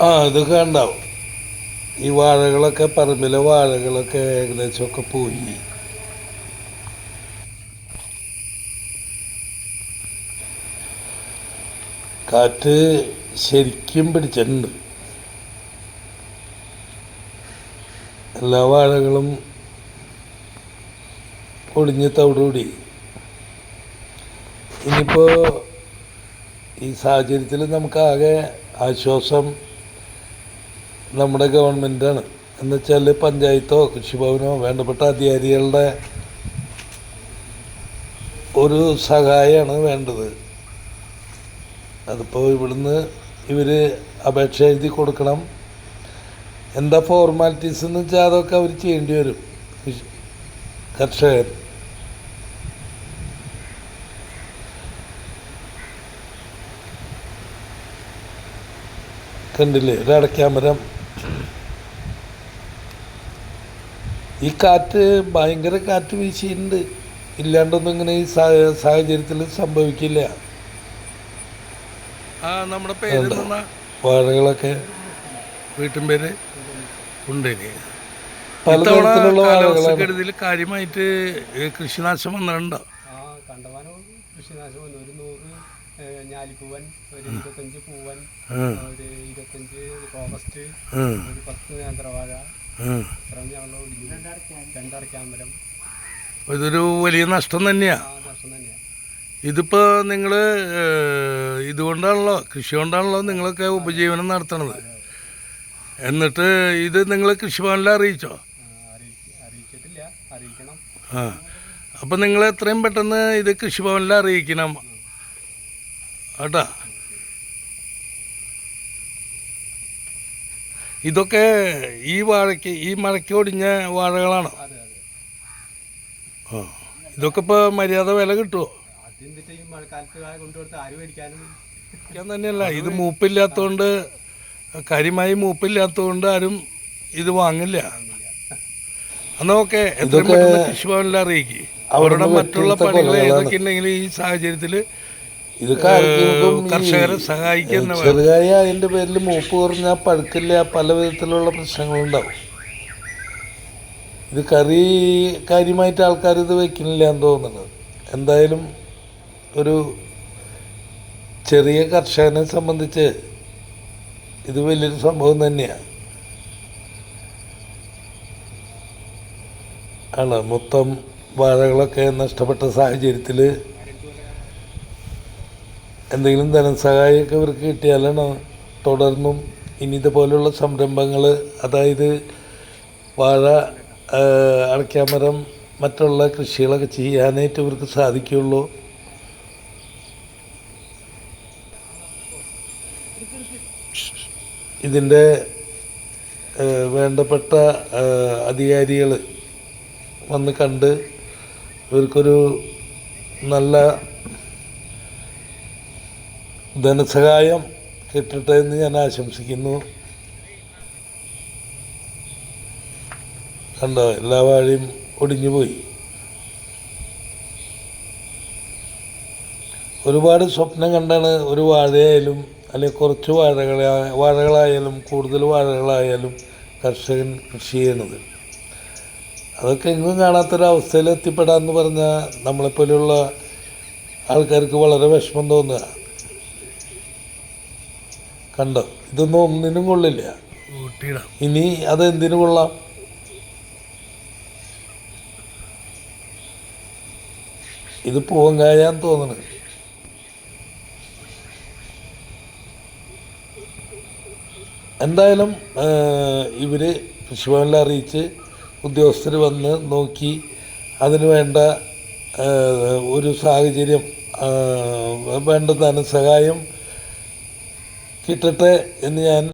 ആ ഇതൊക്കെ ഉണ്ടാവും ഈ വാഴകളൊക്കെ പറമ്പിലെ വാഴകളൊക്കെ ഏകദേശമൊക്കെ പോയി. കാറ്റ് ശരിക്കും പിടിച്ചിട്ടുണ്ട്. എല്ലാ വാഴകളും ഒടിഞ്ഞ് തവിടുകൂടി ഇനിയിപ്പോൾ ഈ സാഹചര്യത്തിൽ നമുക്കാകെ ആശ്വാസം നമ്മുടെ ഗവൺമെന്റാണ് എന്നുവെച്ചാൽ പഞ്ചായത്തോ കൃഷിഭവനോ വേണ്ടപ്പെട്ട അധികാരികളുടെ ഒരു സഹായമാണ് വേണ്ടത്. അതിപ്പോൾ ഇവിടുന്ന് ഇവർ അപേക്ഷ എഴുതി കൊടുക്കണം. എന്താ ഫോർമാലിറ്റീസ് എന്ന് വെച്ചാൽ അതൊക്കെ അവർ ചെയ്യേണ്ടി വരും. കർഷകർ. കണ്ടില്ലേ? ഒരു അടയ്ക്കാമരം ഈ കാറ്റ് ഭയങ്കര കാറ്റ് വീശിയിട്ടുണ്ട്. ഇല്ലാണ്ടൊന്നും ഇങ്ങനെ ഈ സാഹചര്യത്തിൽ സംഭവിക്കില്ല. ആ നമ്മുടെ പേര് വാഴകളൊക്കെ വീട്ടും പേര് ഉണ്ടേനി. പലതരത്തിലുള്ള വാഴകളാണ് കാര്യമായിട്ട് കൃഷിനാശം വന്നിട്ടുണ്ടോ? കണ്ടമാനം കൃഷിനാശം വന്നു. ഒരു നൂറ് ഞാലിപ്പൂവൻ ഒരു ഇരുപത്തഞ്ച് പൂവൻ. ഒരു ഇരുപത്തഞ്ച് റോബസ്റ്റ് ഒരു പത്ത് നേന്ത്രവാഴ ഇതൊരു വലിയ നഷ്ടം തന്നെയാ. നഷ്ടം തന്നെയാണ് ഇതിപ്പോ നിങ്ങൾ ഇതുകൊണ്ടാണല്ലോ കൃഷി കൊണ്ടാണല്ലോ നിങ്ങളൊക്കെ ഉപജീവനം നടത്തണത്. എന്നിട്ട് ഇത് നിങ്ങൾ കൃഷിഭവനിൽ അറിയിച്ചോ? ആ. അപ്പം നിങ്ങൾ എത്രയും പെട്ടെന്ന് ഇത് കൃഷിഭവനിൽ അറിയിക്കണം. കേട്ടാ? ഇതൊക്കെ ഈ വാഴയ്ക്ക് ഈ മഴയ്ക്ക് ഒടിഞ്ഞ വാഴകളാണ്. ആ ഇതൊക്കെ ഇപ്പോൾ മര്യാദ വില കിട്ടുമോ ഞാൻ തന്നെയല്ല ഇത് മൂപ്പില്ലാത്തതുകൊണ്ട് കാര്യമായി മൂപ്പില്ലാത്തതുകൊണ്ട് ആരും ഇത് വാങ്ങില്ല. എന്നാ ഓക്കെ എത്രയും ഇതൊക്കെ പെട്ടെന്ന് കൃഷിഭവനിൽ അറിയിക്കും. അവരുടെ മറ്റുള്ള പണികൾ ഏതൊക്കെ ഉണ്ടെങ്കിലും ഈ സാഹചര്യത്തിൽ ഈ കർഷകരെ സഹായിക്കുന്ന. ചെറുകായ അതിന്റെ പേരിൽ മൂപ്പ് കുറഞ്ഞാൽ പഴുക്കില്ല പല വിധത്തിലുള്ള പ്രശ്നങ്ങളുണ്ടാവും ഇത് കറി കാര്യമായിട്ട് ആൾക്കാർ ഇത് വെക്കുന്നില്ല എന്ന് തോന്നുന്നത് എന്തായാലും ഒരു ചെറിയ കർഷകനെ സംബന്ധിച്ച് ഇത് വലിയൊരു സംഭവം തന്നെയാണ് ആണ് മൊത്തം വാഴകളൊക്കെ നഷ്ടപ്പെട്ട സാഹചര്യത്തിൽ എന്തെങ്കിലും ധനസഹായമൊക്കെ ഇവർക്ക് കിട്ടിയാലാണ് തുടർന്നും ഇനി ഇതുപോലുള്ള സംരംഭങ്ങൾ അതായത് വാഴ അടയ്ക്കാമരം മറ്റുള്ള കൃഷികളൊക്കെ ചെയ്യാനായിട്ട് ഇവർക്ക് സാധിക്കുകയുള്ളൂ ഇതിന്റെ വേണ്ടപ്പെട്ട അധികാരികൾ വന്ന് കണ്ട് ഇവർക്കൊരു നല്ല ധനസഹായം കിട്ടട്ടെ എന്ന് ഞാൻ ആശംസിക്കുന്നു. കണ്ടോ എല്ലാ വാഴയും ഒടിഞ്ഞു പോയി. ഒരുപാട് സ്വപ്നം കണ്ടാണ് ഒരു വാഴയായാലും അല്ലെങ്കിൽ കുറച്ച് വാഴകളെ വാഴകളായാലും കൂടുതൽ വാഴകളായാലും കർഷകൻ കൃഷി ചെയ്യുന്നത്. അതൊക്കെ എങ്ങും കാണാത്തൊരവസ്ഥയിൽ എത്തിപ്പെടാമെന്ന് പറഞ്ഞാൽ നമ്മളെപ്പോലെയുള്ള ആൾക്കാർക്ക് വളരെ വിഷമം തോന്നുക. കണ്ടോ. ഇതൊന്നും ഒന്നിനും കൊള്ളില്ല. ഇനി അത് എന്തിനു കൊള്ളാം? ഇത് പൂവങ്കായാന്ന് തോന്നണ്. എന്തായാലും ഇവർ കൃഷിഭവനിൽ അറിയിച്ച് ഉദ്യോഗസ്ഥർ വന്ന് നോക്കി അതിന് വേണ്ട ഒരു സാഹചര്യം വേണ്ട ധനസഹായം കിട്ടട്ടെ എന്ന് ഞാൻ